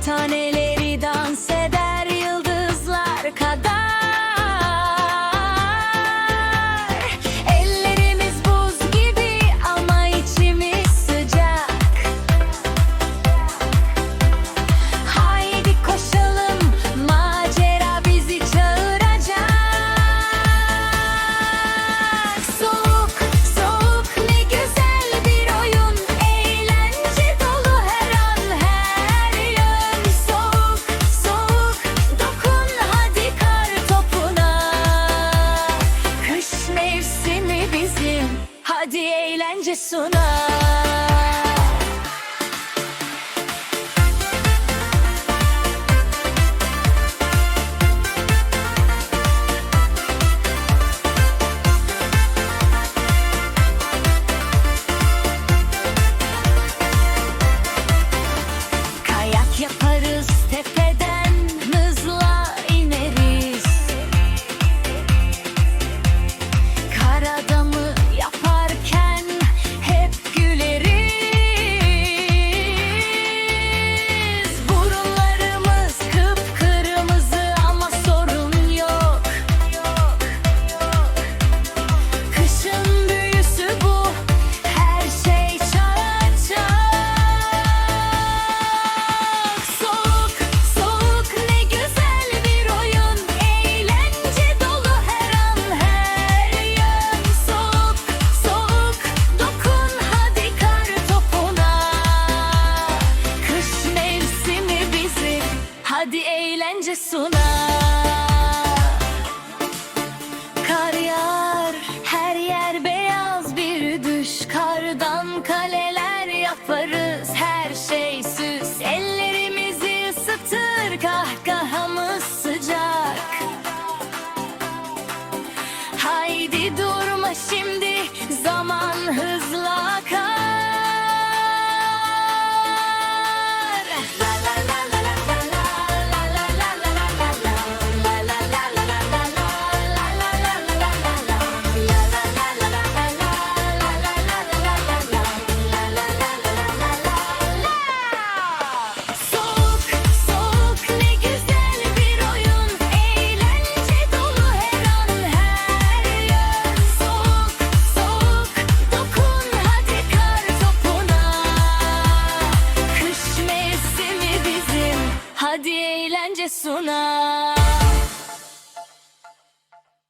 Kağıthaneleri dans et Hadi eğlence sunar Bence suna. Kar yağar her yer beyaz bir düş. Kardan kaleler yaparız her şey süs. Ellerimizi ısıtır kahkahamız sıcak. Haydi durma şimdi Hadi eğlence sunar